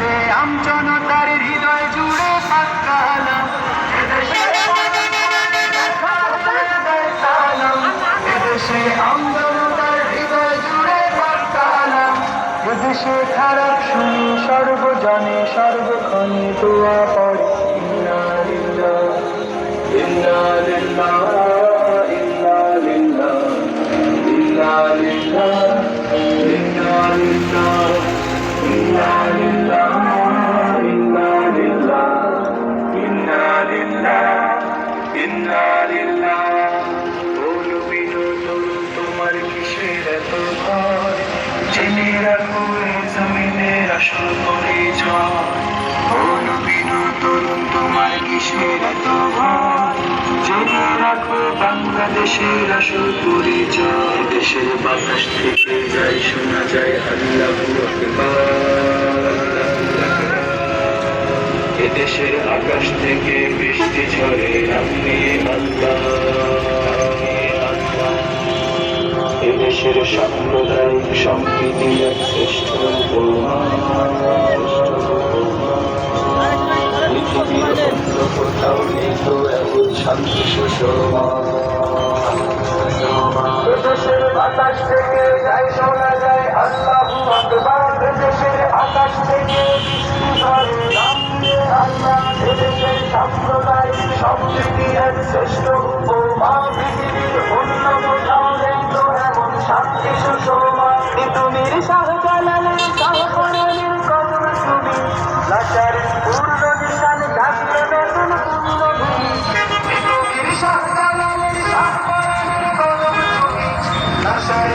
এদেশে আমজনতার হৃদয় জুড়ে পাকালো এদেশে আমজনতার হৃদয় জুড়ে পাকালো এদেশে খারাপ শুনি, সর্বজনে সর্বক্ষণে দোয়া পড়ে ইন্না লিল্লাহ ইন্না লিল্লাহ ইন্না লিল্লাহ ইন্না লিল্লাহ তোমার কিসের এত ভয় রাখো বাংলাদেশের আসল পরিচয় দেশের বাতাস থেকে যায় শোনা যায় আল্লাহ এদেশের আকাশ থেকে আপনি আল্লাহ এদেশের সাম্প্রদায়িক সম্প্রীতি এক শ্রেষ্ঠ কোথাও নেই তো এমন শান্তি সুষমা। এদেশের বাতাস থেকে যায় বিশ্বতাই সম্প্রীতির শ্রেষ্ঠ উপমা। পৃথিবীর অন্য কোথাও নেই তো এমন শান্তি সুষমা। তুমি শাহজালালের শাহকরণের কদর তুমি। লাচার পূর্ণ নিশান ঢাকলে বেতন পূর্ণ ভূমি তুমি শাহজালালের শাহকরণের কদর তুমি। লাচার